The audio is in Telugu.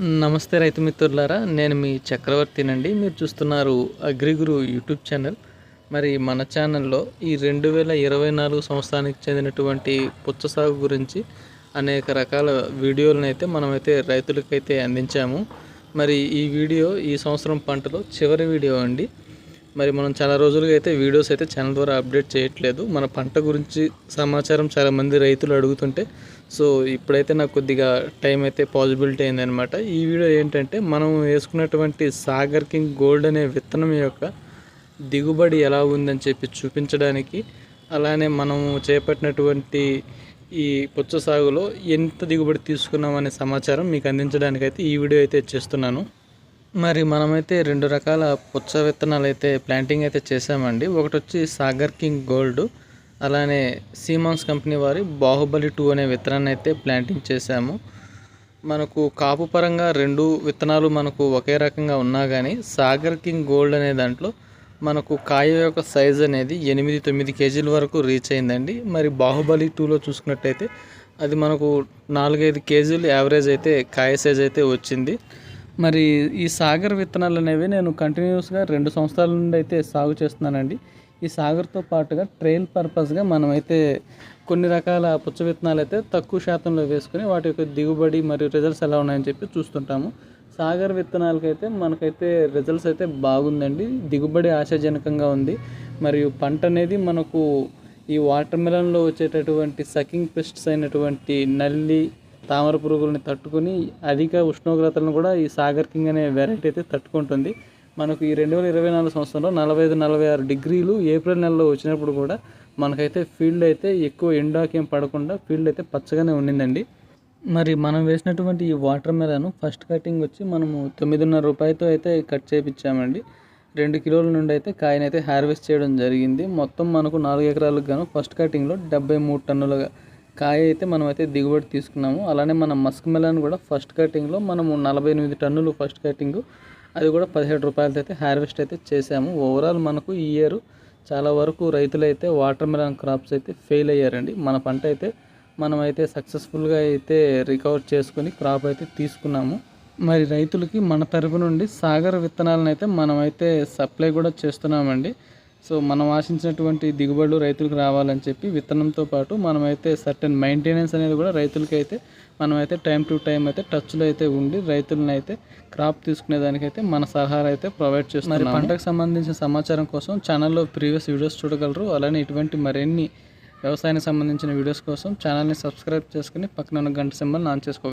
నమస్తే రైతు మిత్రులారా నేను మీ చక్రవర్తినండి. మీరు చూస్తున్నారు అగ్రిగురు యూట్యూబ్ ఛానల్. మరి మన ఛానల్లో ఈ రెండు వేల ఇరవై నాలుగు సంవత్సరానికి చెందినటువంటి పుచ్చ సాగు గురించి అనేక రకాల వీడియోలను అయితే మనమైతే రైతులకైతే అందించాము. మరి ఈ వీడియో ఈ సంవత్సరం పంటలో చివరి వీడియో అండి. మరి మనం చాలా రోజులుగా అయితే వీడియోస్ అయితే ఛానల్ ద్వారా అప్డేట్ చేయట్లేదు. మన పంట గురించి సమాచారం చాలామంది రైతులు అడుగుతుంటే సో ఇప్పుడైతే నాకు కొద్దిగా టైం అయితే పాసిబిలిటీ అయిందనమాట ఈ వీడియో ఏంటంటే మనం వేసుకున్నటువంటి సాగర్ కింగ్ గోల్డ్ అనే విత్తనం యొక్క దిగుబడి ఎలా ఉందని చెప్పి చూపించడానికి అలానే మనము చేపట్టినటువంటి ఈ పుచ్చ సాగులో ఎంత దిగుబడి తీసుకున్నాం అనే సమాచారం మీకు అందించడానికి అయితే ఈ వీడియో అయితే చేస్తున్నాను. మరి మనమైతే రెండు రకాల పుచ్చ విత్తనాలు అయితే ప్లాంటింగ్ అయితే చేసామండి ఒకటి వచ్చి సాగర్ కింగ్ గోల్డ్ అలానే సీమాన్స్ కంపెనీ వారి బాహుబలి టూ అనే విత్తనాన్ని అయితే ప్లాంటింగ్ చేశాము. మనకు కాపు పరంగా రెండు విత్తనాలు మనకు ఒకే రకంగా ఉన్నా కానీ సాగర్ కింగ్ గోల్డ్ అనే దాంట్లో మనకు కాయ యొక్క సైజ్ అనేది ఎనిమిది తొమ్మిది కేజీల వరకు రీచ్ అయిందండి. మరి బాహుబలి టూలో చూసుకున్నట్టయితే అది మనకు నాలుగైదు కేజీలు యావరేజ్ అయితే కాయ సైజ్ అయితే వచ్చింది. మరి ఈ సాగర్ విత్తనాలు అనేవి నేను కంటిన్యూస్గా రెండు సంవత్సరాల నుండి అయితే సాగు చేస్తున్నానండి. ఈ సాగర్తో పాటుగా ట్రైల్ పర్పస్గా మనమైతే కొన్ని రకాల పుచ్చ విత్తనాలు అయితే తక్కువ శాతంలో వేసుకుని వాటి యొక్క దిగుబడి మరియు రిజల్ట్స్ ఎలా ఉన్నాయని చెప్పి చూస్తుంటాము. సాగర్ విత్తనాలకైతే మనకైతే రిజల్ట్స్ అయితే బాగుందండి. దిగుబడి ఆశాజనకంగా ఉంది. మరియు పంట అనేది మనకు ఈ వాటర్ మిలన్లో వచ్చేటటువంటి సకింగ్ పెస్ట్స్ అయినటువంటి నల్లి తామర పురుగులని తట్టుకొని అధిక ఉష్ణోగ్రతలను కూడా ఈ సాగర్ కింగ్ అనే వెరైటీ అయితే తట్టుకుంటుంది. మనకు ఈ రెండు వేల ఇరవై నాలుగు సంవత్సరంలో నలభై ఐదు నలభై ఆరు డిగ్రీలు ఏప్రిల్ నెలలో వచ్చినప్పుడు కూడా మనకైతే ఫీల్డ్ అయితే ఎక్కువ ఎండాకేం పడకుండా ఫీల్డ్ అయితే పచ్చగానే ఉండిందండి. మరి మనం వేసినటువంటి ఈ వాటర్ మెలను ఫస్ట్ కటింగ్ వచ్చి మనము తొమ్మిదిన్నర రూపాయలతో అయితే కట్ చేయించామండి రెండు కిలోల నుండి అయితే కాయనైతే హార్వెస్ట్ చేయడం జరిగింది. మొత్తం మనకు నాలుగు ఎకరాలకు గాను ఫస్ట్ కటింగ్లో డెబ్బై మూడు టన్నులుగా కాయ అయితే మనం అయితే దిగుబడి తీసుకున్నాము. అలానే మన మస్క్ మెలన్ కూడా ఫస్ట్ కటింగ్లో మనము నలభై ఎనిమిది టన్నులు ఫస్ట్ కటింగ్. అది కూడా పదిహేడు రూపాయలతో అయితే హార్వెస్ట్ అయితే చేసాము. ఓవరాల్ మనకు ఈ ఇయర్ చాలా వరకు రైతులు అయితే వాటర్ మెలన్ క్రాప్స్ అయితే ఫెయిల్ అయ్యారండి. మన పంట అయితే మనమైతే సక్సెస్ఫుల్గా అయితే రికవర్ చేసుకుని క్రాప్ అయితే తీసుకున్నాము. మరి రైతులకి మన తరపు నుండి సాగర్ విత్తనాలను అయితే మనమైతే సప్లై కూడా చేస్తున్నామండి. సో మనం ఆశించినటువంటి దిగుబడులు రైతులకు రావాలని చెప్పి విత్తనంతో పాటు మనమైతే సర్టెన్ మెయింటెనెన్స్ అనేది కూడా రైతులకి అయితే మనమైతే టైం టు టైం అయితే టచ్లో అయితే ఉండి రైతులను అయితే క్రాప్ తీసుకునే దానికైతే మన సలహాలు అయితే ప్రొవైడ్ చేస్తున్నాం మరి పంటకు సంబంధించిన సమాచారం కోసం ఛానల్లో ప్రీవియస్ వీడియోస్ చూడగలరు. అలానే ఇటువంటి మరిన్ని వ్యవసాయానికి సంబంధించిన వీడియోస్ కోసం ఛానల్ని సబ్స్క్రైబ్ చేసుకుని పక్కన ఉన్న గంట సింబల్ ఆన్ చేసుకోగలరు